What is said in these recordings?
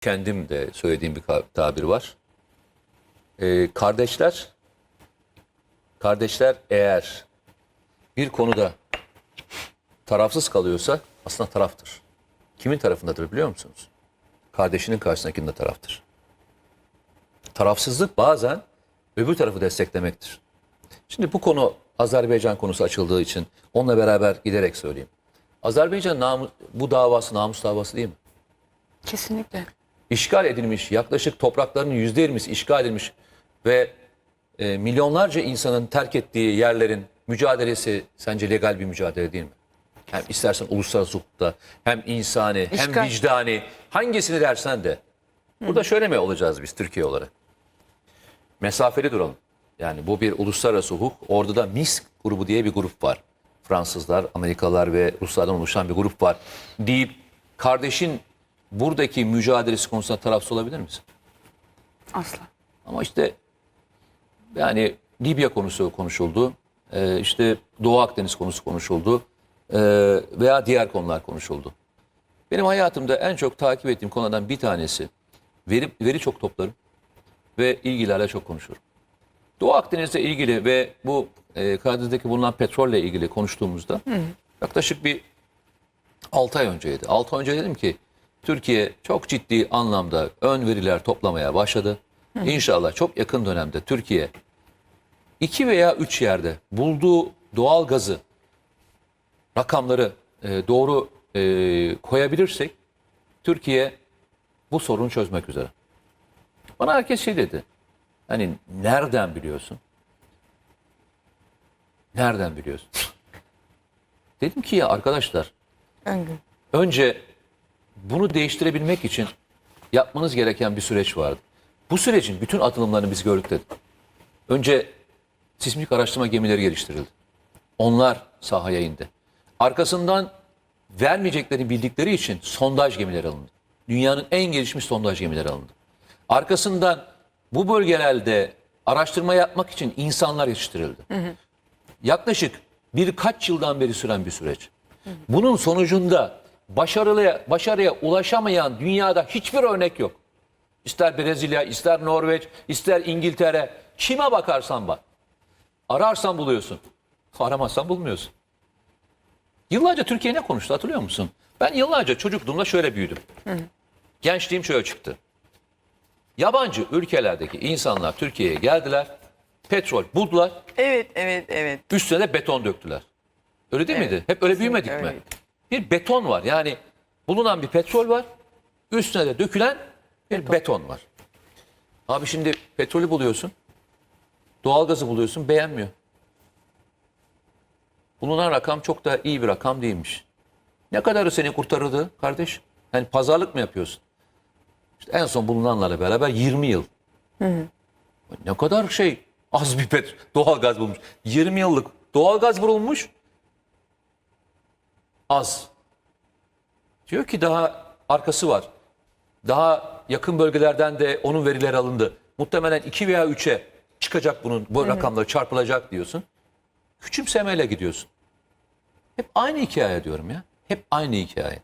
kendim de söylediğim bir tabir var. Ee, kardeşler kardeşler eğer bir konuda tarafsız kalıyorsa aslında taraftır. Kimin tarafındadır biliyor musunuz? Kardeşinin karşısındakinin de taraftır. Tarafsızlık bazen öbür tarafı desteklemektir. Şimdi bu konu Azerbaycan konusu açıldığı için onunla beraber giderek söyleyeyim. Azerbaycan namus, bu davası namus davası değil mi? Kesinlikle. İşgal edilmiş, yaklaşık topraklarının yüzde yirmisi işgal edilmiş ve e, milyonlarca insanın terk ettiği yerlerin mücadelesi sence legal bir mücadele değil mi? Hem istersen uluslararası hukukta, hem insani, hem İşgal. vicdani, hangisini dersen de. Burada şöyle mi olacağız biz Türkiye olarak? Mesafeli duralım. Yani bu bir uluslararası hukuk. Orada da Minsk grubu diye bir grup var. Fransızlar, Amerikalılar ve Ruslardan oluşan bir grup var. Deyip kardeşin buradaki mücadelesi konusunda tarafsız olabilir misin? Asla. Ama işte yani Libya konusu konuşuldu. Ee, işte Doğu Akdeniz konusu konuşuldu. Ee, veya diğer konular konuşuldu. Benim hayatımda en çok takip ettiğim konulardan bir tanesi veri, veri çok toplarım ve ilgilerle çok konuşurum. Doğu Akdeniz'le ilgili ve bu e, Karadeniz'deki bulunan petrolle ilgili konuştuğumuzda yaklaşık bir 6 ay önceydi. 6 ay önce dedim ki Türkiye çok ciddi anlamda ön veriler toplamaya başladı. İnşallah çok yakın dönemde Türkiye iki veya üç yerde bulduğu doğal gazı rakamları e, doğru e, koyabilirsek Türkiye bu sorunu çözmek üzere. Bana herkes şey dedi. Hani nereden biliyorsun? Nereden biliyorsun? Dedim ki ya arkadaşlar önce bunu değiştirebilmek için yapmanız gereken bir süreç vardı. Bu sürecin bütün atılımlarını biz gördük dedim. Önce sismik araştırma gemileri geliştirildi. Onlar sahaya indi. Arkasından vermeyeceklerini bildikleri için sondaj gemileri alındı. Dünyanın en gelişmiş sondaj gemileri alındı. Arkasından bu bölgelerde araştırma yapmak için insanlar yetiştirildi. Yaklaşık birkaç yıldan beri süren bir süreç. Bunun sonucunda başarıya, başarıya ulaşamayan dünyada hiçbir örnek yok. İster Brezilya, ister Norveç, ister İngiltere. Kime bakarsan bak. Ararsan buluyorsun. Aramazsan bulmuyorsun. Yıllarca Türkiye ne konuştu hatırlıyor musun? Ben yıllarca çocukluğumda şöyle büyüdüm. Gençliğim şöyle çıktı. Yabancı ülkelerdeki insanlar Türkiye'ye geldiler. Petrol buldular. Evet, evet, evet. Üstüne de beton döktüler. Öyle değil Evet, miydi? Hep öyle büyümedik mi? Bir beton var. Yani bulunan bir petrol var. Üstüne de dökülen bir beton, var. Abi şimdi petrolü buluyorsun. Doğalgazı buluyorsun beğenmiyor. Bulunan rakam çok da iyi bir rakam değilmiş. Ne kadarı seni kurtarırdı kardeş? Yani pazarlık mı yapıyorsun? İşte en son bulunanlarla beraber 20 yıl. Ne kadar şey az bir pet doğalgaz bulmuş. 20 yıllık doğalgaz bulunmuş. Az. Diyor ki daha arkası var. Daha yakın bölgelerden de onun verileri alındı. Muhtemelen 2 veya 3'e çıkacak bunun bu rakamları çarpılacak diyorsun. Küçümsemeyle gidiyorsun. Hep aynı hikaye diyorum ya. Hep aynı hikaye.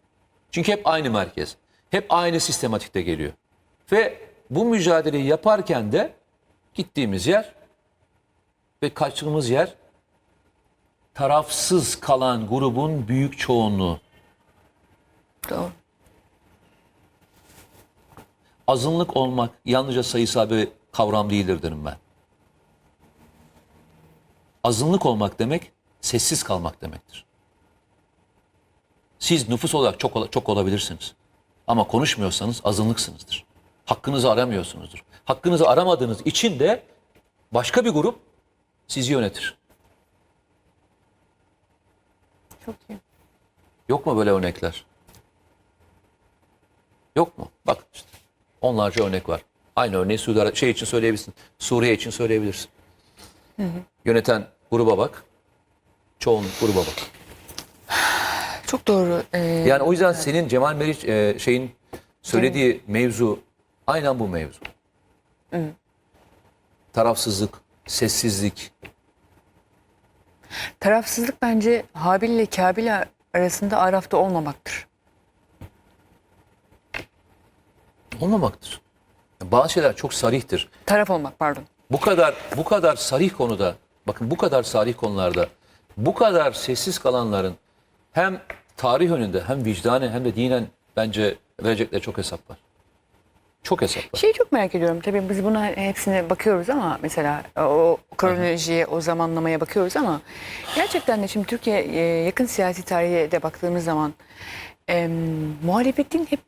Çünkü hep aynı merkez. Hep aynı sistematikte geliyor. Ve bu mücadeleyi yaparken de gittiğimiz yer ve kaçtığımız yer tarafsız kalan grubun büyük çoğunluğu. Doğru. Azınlık olmak yalnızca sayısal bir kavram değildir derim ben. Azınlık olmak demek sessiz kalmak demektir. Siz nüfus olarak çok çok olabilirsiniz. Ama konuşmuyorsanız azınlıksınızdır. Hakkınızı aramıyorsunuzdur. Hakkınızı aramadığınız için de başka bir grup sizi yönetir. Çok iyi. Yok mu böyle örnekler? Yok mu? Bak işte onlarca örnek var. Aynı örneği Suudi Ara- şey için söyleyebilirsin. Suriye için söyleyebilirsin. Yöneten gruba bak. Çoğunluk gruba bak. Çok doğru. Ee, Yani o yüzden senin Cemal Meriç e, şeyin söylediği mevzu aynen bu mevzu. Tarafsızlık, sessizlik. Tarafsızlık bence Habil ile Kabil arasında Araf'ta olmamaktır. Olmamaktır. Bazı şeyler çok sarihtir. Taraf olmak pardon. Bu kadar bu kadar sarih konuda bakın bu kadar sarih konularda bu kadar sessiz kalanların hem tarih önünde hem vicdanen hem de dinen bence verecekleri çok hesap var. Çok hesap var. Şeyi çok merak ediyorum. Tabii biz buna hepsine bakıyoruz ama mesela o kronolojiye, o zamanlamaya bakıyoruz ama gerçekten de şimdi Türkiye e, yakın siyasi tarihe de baktığımız zaman e, muhalefetin hep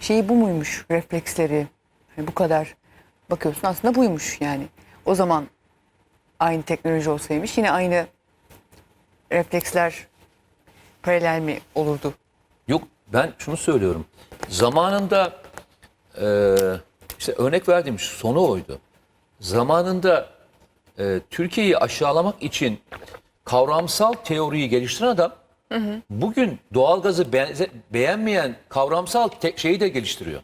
şeyi bu muymuş, refleksleri hani bu kadar bakıyorsun aslında buymuş yani. O zaman aynı teknoloji olsaymış yine aynı refleksler paralel mi olurdu? Yok ben şunu söylüyorum. Zamanında e, işte örnek verdiğim sonu oydu. Zamanında e, Türkiye'yi aşağılamak için kavramsal teoriyi geliştiren adam bugün doğalgazı benze, beğenmeyen kavramsal te- şeyi de geliştiriyor.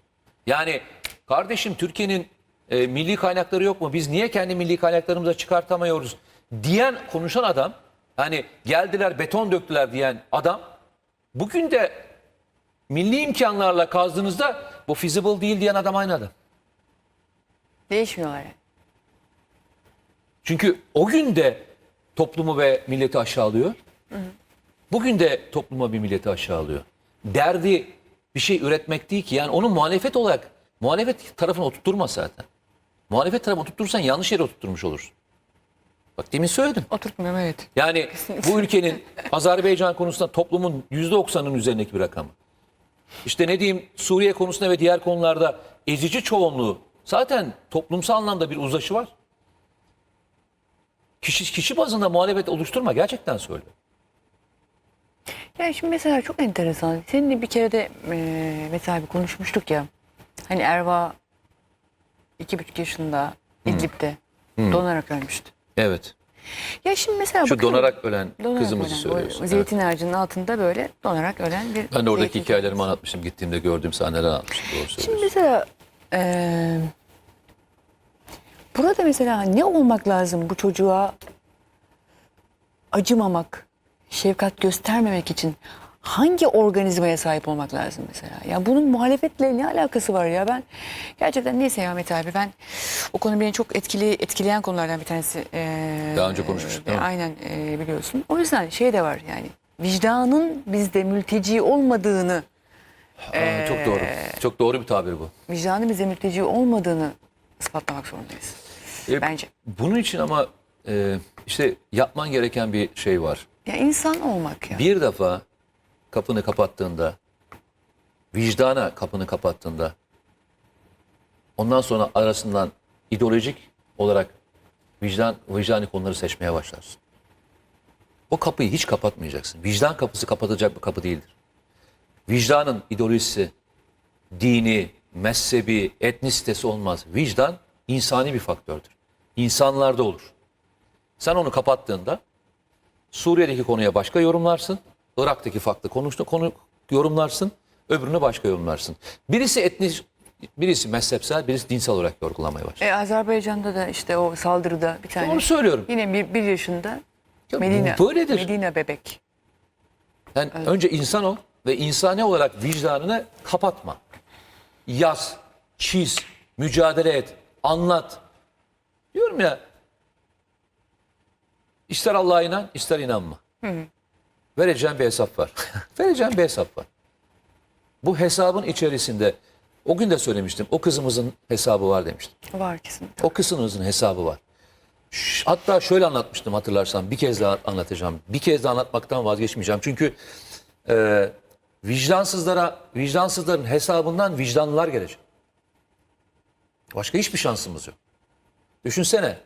Yani kardeşim Türkiye'nin e, milli kaynakları yok mu? Biz niye kendi milli kaynaklarımıza çıkartamıyoruz? Diyen konuşan adam hani geldiler beton döktüler diyen adam Bugün de milli imkanlarla kazdığınızda bu feasible değil diyen adam aynı adam. Değişmiyorlar yani. Çünkü o gün de toplumu ve milleti aşağılıyor. Bugün de topluma bir milleti aşağılıyor. Derdi bir şey üretmek değil ki. Yani onu muhalefet olarak muhalefet tarafına oturtturma zaten. Muhalefet tarafına oturtursan yanlış yere oturtturmuş olursun. Bak demin söyledim. Oturtmuyorum evet. Yani bu ülkenin Azerbaycan konusunda toplumun %90'ın üzerindeki bir rakamı. İşte ne diyeyim Suriye konusunda ve diğer konularda ezici çoğunluğu zaten toplumsal anlamda bir uzlaşı var. Kişi, kişi bazında muhalefet oluşturma gerçekten söylüyorum. Yani şimdi mesela çok enteresan. Seninle bir kere de e, mesela bir konuşmuştuk ya. Hani Erva iki buçuk yaşında İdlib'de donarak ölmüştü. Evet. Ya şimdi mesela Şu donarak ölen donarak kızımızı ölen, söylüyorsun. O Evet. zeytin ağacının altında böyle donarak ölen bir Ben de oradaki hikayelerimi ağacı. anlatmıştım. Gittiğimde gördüğüm sahneler anlatmıştım. Doğru Şimdi söylüyorsun. mesela e, burada mesela ne olmak lazım bu çocuğa acımamak, şefkat göstermemek için hangi organizmaya sahip olmak lazım mesela? Ya bunun muhalefetle ne alakası var ya? Ben gerçekten neyse ya Mete abi ben o konu beni çok etkili etkileyen konulardan bir tanesi. e, Daha önce konuşmuştuk, değil mi? Aynen e, biliyorsun. O yüzden şey de var yani vicdanın bizde mülteci olmadığını Aa, çok doğru. Çok doğru bir tabir bu. vicdanın bize mülteci olmadığını ispatlamak zorundayız. E, Bence. Bunun için ama e, işte yapman gereken bir şey var. Ya insan olmak ya. Bir defa kapını kapattığında, vicdana kapını kapattığında, ondan sonra arasından ideolojik olarak vicdan, vicdani konuları seçmeye başlarsın. O kapıyı hiç kapatmayacaksın. Vicdan kapısı kapatacak bir kapı değildir. Vicdanın ideolojisi, dini, mezhebi, etnisitesi olmaz. Vicdan insani bir faktördür. İnsanlarda olur. Sen onu kapattığında Suriye'deki konuya başka yorumlarsın. Irak'taki farklı konuştu konu yorumlarsın. Öbürünü başka yorumlarsın. Birisi etnik, birisi mezhepsel, birisi dinsel olarak yorgulamaya başlar. E, Azerbaycan'da da işte o saldırıda bir tane Onu söylüyorum. yine bir, bir yaşında Ya Medine, böyledir. Medine bebek. Yani önce insan ol ve insani olarak vicdanını kapatma. Yaz, çiz, mücadele et, anlat. Diyorum ya, ister Allah'a inan, ister inanma. Vereceğim bir hesap var. Vereceğim bir hesap var. Bu hesabın içerisinde, o gün de söylemiştim, o kızımızın hesabı var demiştim. Var kesinlikle. O kızınızın hesabı var. Hatta şöyle anlatmıştım hatırlarsan bir kez daha anlatacağım. Bir kez daha anlatmaktan vazgeçmeyeceğim. Çünkü e, vicdansızlara, vicdansızların hesabından vicdanlılar gelecek. Başka hiçbir şansımız yok. Düşünsene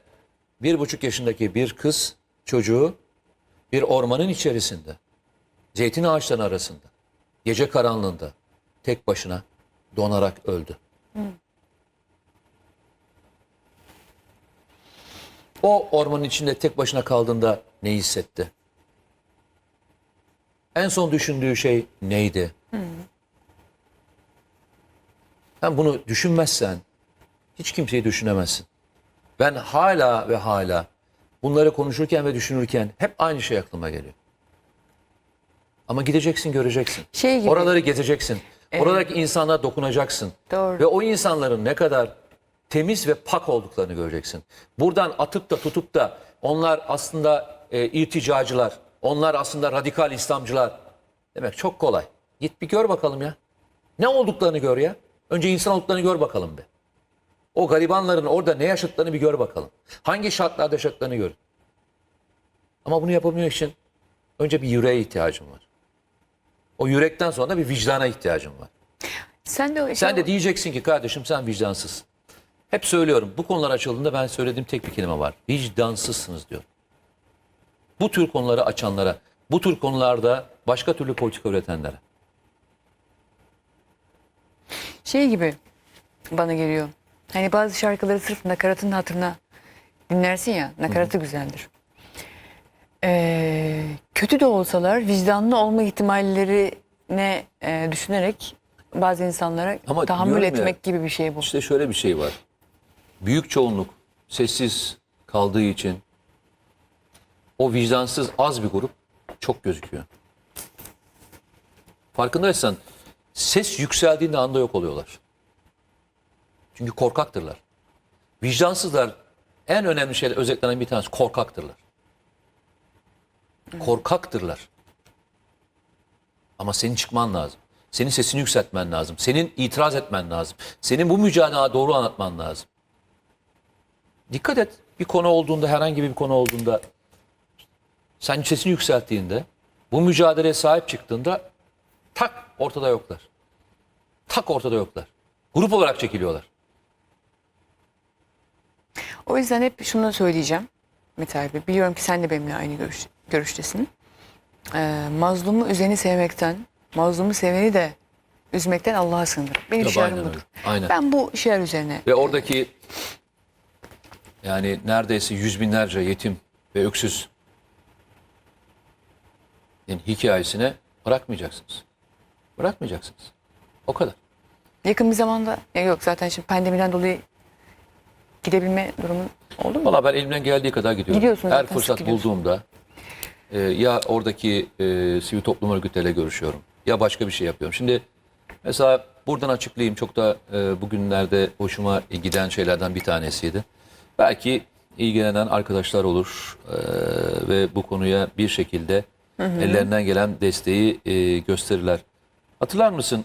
bir buçuk yaşındaki bir kız çocuğu bir ormanın içerisinde zeytin ağaçlarının arasında gece karanlığında tek başına donarak öldü. O ormanın içinde tek başına kaldığında ne hissetti? En son düşündüğü şey neydi? Sen bunu düşünmezsen hiç kimseyi düşünemezsin. Ben hala ve hala bunları konuşurken ve düşünürken hep aynı şey aklıma geliyor. Ama gideceksin göreceksin. Şey gibi- Oraları gezeceksin. Oradaki insanlara dokunacaksın. Doğru. Ve o insanların ne kadar temiz ve pak olduklarını göreceksin. Buradan atıp da tutup da onlar aslında e, irticacılar, onlar aslında radikal İslamcılar demek çok kolay. Git bir gör bakalım ya. Ne olduklarını gör ya. Önce insan olduklarını gör bakalım be. O garibanların orada ne yaşadıklarını bir gör bakalım. Hangi şartlarda yaşadıklarını gör. Ama bunu yapabilmek için önce bir yüreğe ihtiyacım var. O yürekten sonra da bir vicdana ihtiyacım var. Sen de, Sen de diyeceksin ki kardeşim sen vicdansızsın. Hep söylüyorum bu konular açıldığında ben söylediğim tek bir kelime var. Vicdansızsınız diyor. Bu tür konuları açanlara, bu tür konularda başka türlü politika üretenlere. şey gibi bana geliyor. Hani bazı şarkıları sırf nakaratın hatırına dinlersin ya. Nakaratı güzeldir. Ee, kötü de olsalar vicdanlı olma ihtimallerine e, düşünerek bazı insanlara Ama tahammül ya, etmek gibi bir şey bu. İşte şöyle bir şey var. Büyük çoğunluk sessiz kaldığı için o vicdansız az bir grup çok gözüküyor. Farkındaysan ses yükseldiğinde anda yok oluyorlar. Çünkü korkaktırlar. Vicdansızlar en önemli şeyler özetlenen bir tanesi korkaktırlar. Korkaktırlar. Ama senin çıkman lazım. Senin sesini yükseltmen lazım. Senin itiraz etmen lazım. Senin bu mücadeleyi doğru anlatman lazım. Dikkat et. Bir konu olduğunda, herhangi bir konu olduğunda sen sesini yükselttiğinde, bu mücadeleye sahip çıktığında tak ortada yoklar. Tak ortada yoklar. Grup olarak çekiliyorlar. O yüzden hep şunu söyleyeceğim Mete abi. Biliyorum ki sen de benimle aynı görüş, görüştesin. Ee, mazlumu üzeni sevmekten, mazlumu seveni de üzmekten Allah'a sığınırım. Benim Tabii, şiarım aynen budur. öyle. Aynen. Ben bu şiar üzerine Ve oradaki yani neredeyse yüz binlerce yetim ve öksüz hikayesine bırakmayacaksınız. Bırakmayacaksınız. O kadar. yakın bir zamanda ya yok zaten şimdi pandemiden dolayı gidebilme durumu oldu mu? Valla ben elimden geldiği kadar gidiyorum. Gidiyorsun Her zaten, sık fırsat bulduğumda e, ya oradaki e, sivil toplum örgütleriyle görüşüyorum ya başka bir şey yapıyorum. Şimdi mesela buradan açıklayayım çok da e, bugünlerde hoşuma giden şeylerden bir tanesiydi. Belki ilgilenen arkadaşlar olur e, ve bu konuya bir şekilde ellerinden gelen desteği e, gösterirler. Hatırlar mısın?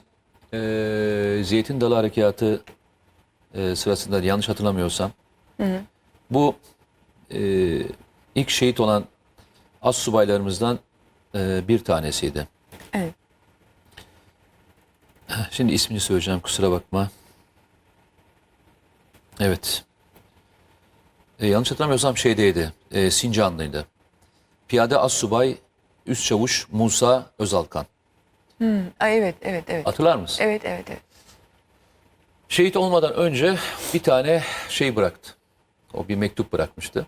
E, Zeytin Dalı Harekatı e, sırasında yanlış hatırlamıyorsam bu e, ilk şehit olan az subaylarımızdan e, bir tanesiydi. Evet. Şimdi ismini söyleyeceğim kusura bakma. Evet. E, yanlış hatırlamıyorsam şeydeydi. E, Sincanlıydı. Piyade az subay üst çavuş Musa Özalkan. Ay, evet evet evet. Hatırlar mısın? Evet evet evet. Şehit olmadan önce bir tane şey bıraktı. O bir mektup bırakmıştı.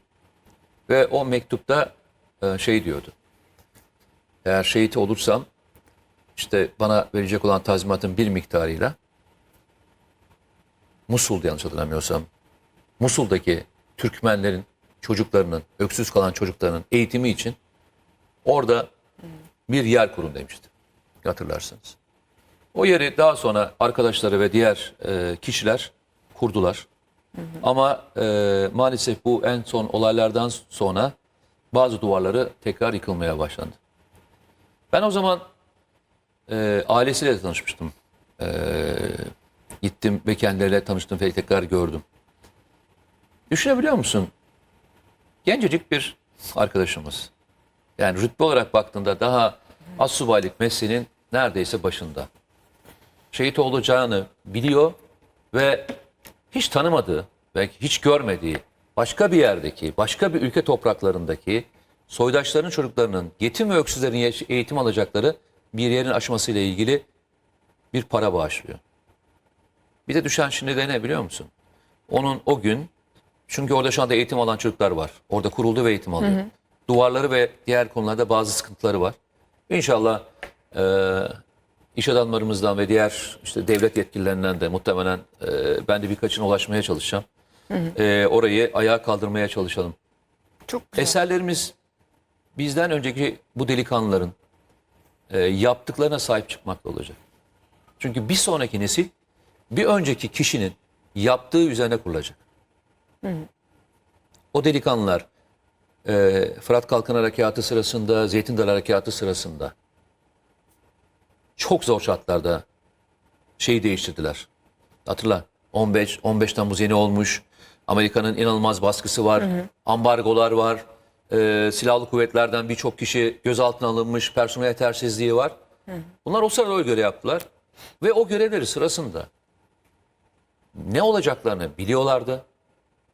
Ve o mektupta e, şey diyordu. Eğer şehit olursam işte bana verecek olan tazminatın bir miktarıyla Musul'da yanlış hatırlamıyorsam Musul'daki Türkmenlerin çocuklarının, öksüz kalan çocuklarının eğitimi için orada bir yer kurun demişti. Hatırlarsınız. O yeri daha sonra arkadaşları ve diğer e, kişiler kurdular. Ama e, maalesef bu en son olaylardan sonra bazı duvarları tekrar yıkılmaya başlandı. Ben o zaman e, ailesiyle tanışmıştım. E, gittim ve kendileriyle tanıştım ve tekrar gördüm. Düşünebiliyor musun? Gencecik bir arkadaşımız. Yani rütbe olarak baktığında daha az subaylık mesleğinin neredeyse başında şehit olacağını biliyor ve hiç tanımadığı, belki hiç görmediği başka bir yerdeki, başka bir ülke topraklarındaki soydaşların çocuklarının, yetim ve öksüzlerin eğitim alacakları bir yerin aşmasıyla ilgili bir para bağışlıyor. Bir de düşen şimdi de ne biliyor musun? Onun o gün, çünkü orada şu anda eğitim alan çocuklar var. Orada kuruldu ve eğitim alıyor. Duvarları ve diğer konularda bazı sıkıntıları var. İnşallah eee iş adamlarımızdan ve diğer işte devlet yetkililerinden de muhtemelen e, ben de birkaçına ulaşmaya çalışacağım. E, orayı ayağa kaldırmaya çalışalım. Çok güzel. Eserlerimiz bizden önceki bu delikanlıların e, yaptıklarına sahip çıkmakla olacak. Çünkü bir sonraki nesil bir önceki kişinin yaptığı üzerine kurulacak. O delikanlılar e, Fırat Kalkın Harekatı sırasında, Zeytin Dalı Harekatı sırasında çok zor şartlarda şeyi değiştirdiler. Hatırla 15 15 Temmuz yeni olmuş. Amerika'nın inanılmaz baskısı var. Ambargolar var. e, silahlı kuvvetlerden birçok kişi gözaltına alınmış. Personel yetersizliği var. Bunlar o sırada o görev yaptılar. Ve o görevleri sırasında ne olacaklarını biliyorlardı.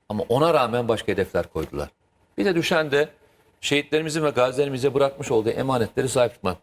Ama ona rağmen başka hedefler koydular. Bir de düşen de şehitlerimizin ve gazilerimize bırakmış olduğu emanetleri sahip tutmak.